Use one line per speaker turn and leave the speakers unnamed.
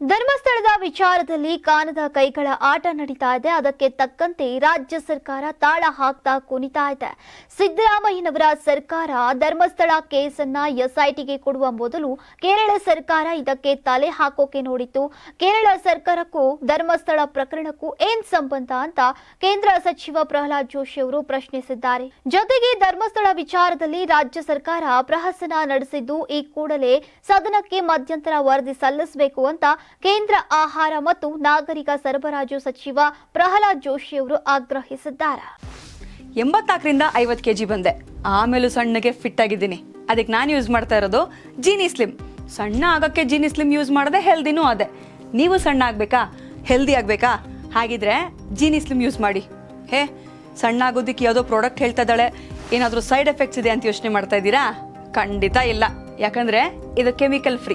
ಧರ್ಮಸ್ಥಳದ ವಿಚಾರದಲ್ಲಿ ಕಾನದ ಕೈಗಳ ಆಟ ನಡೀತಾ ಇದೆ. ಅದಕ್ಕೆ ತಕ್ಕಂತೆ ರಾಜ್ಯ ಸರ್ಕಾರ ತಾಳ ಹಾಕ್ತಾ ಕುಣಿತಾ ಇದೆ. ಸಿದ್ದರಾಮಯ್ಯನವರ ಸರ್ಕಾರ ಧರ್ಮಸ್ಥಳ ಕೇಸನ್ನ ಎಸ್ಐಟಿಗೆ ಕೊಡುವ ಮೊದಲು ಕೇರಳ ಸರ್ಕಾರ ಇದಕ್ಕೆ ತಲೆ ಹಾಕೋಕೆ ನೋಡಿತ್ತು. ಕೇರಳ ಸರ್ಕಾರಕ್ಕೂ ಧರ್ಮಸ್ಥಳ ಪ್ರಕರಣಕ್ಕೂ ಏನ್ ಸಂಬಂಧ ಅಂತ ಕೇಂದ್ರ ಸಚಿವ ಪ್ರಹ್ಲಾದ್ ಜೋಶಿ ಅವರು ಪ್ರಶ್ನಿಸಿದ್ದಾರೆ. ಜೊತೆಗೆ ಧರ್ಮಸ್ಥಳ ವಿಚಾರದಲ್ಲಿ ರಾಜ್ಯ ಸರ್ಕಾರ ಪ್ರಹಸನ ನಡೆಸಿದ್ದು ಈ ಕೂಡಲೇ ಸದನಕ್ಕೆ ಮಧ್ಯಂತರ ವರದಿ ಸಲ್ಲಿಸಬೇಕು ಅಂತ ಕೇಂದ್ರ ಆಹಾರ ಮತ್ತು ನಾಗರಿಕ ಸರಬರಾಜು ಸಚಿವ ಪ್ರಹ್ಲಾದ್ ಜೋಶಿ ಅವರು ಆಗ್ರಹಿಸಿದ್ದಾರೆ.
ಎಂಬತ್ನಾಲ್ಕರಿಂದ ಐವತ್ತು ಕೆ ಜಿ ಬಂದೆ. ಆಮೇಲೂ ಸಣ್ಣಗೆ ಫಿಟ್ ಆಗಿದ್ದೀನಿ. ಅದಕ್ಕೆ ನಾನು ಯೂಸ್ ಮಾಡ್ತಾ ಇರೋದು ಜೀನಿ ಸ್ಲಿಮ್ ಸಣ್ಣ ಆಗೋಕ್ಕೆ ಜೀನಿ ಸ್ಲಿಮ್ ಯೂಸ್ ಮಾಡದೆ ಹೆಲ್ದಿನೂ ಅದೇ. ನೀವು ಸಣ್ಣ ಆಗಬೇಕಾ? ಹೆಲ್ದಿ ಆಗಬೇಕಾ? ಹಾಗಿದ್ರೆ ಜೀನಿ ಸ್ಲಿಮ್ ಯೂಸ್ ಮಾಡಿ. ಹೇ, ಸಣ್ಣ ಆಗೋದಕ್ಕೆ ಯಾವುದೋ ಪ್ರಾಡಕ್ಟ್ ಹೇಳ್ತಾ ಇದ್ದಾಳೆ. ಏನಾದರೂ ಸೈಡ್ ಎಫೆಕ್ಟ್ಸ್ ಇದೆ ಅಂತ ಯೋಚನೆ ಮಾಡ್ತಾ ಇದ್ದೀರಾ? ಖಂಡಿತ ಇಲ್ಲ. ಯಾಕಂದರೆ ಇದು ಕೆಮಿಕಲ್ ಫ್ರೀ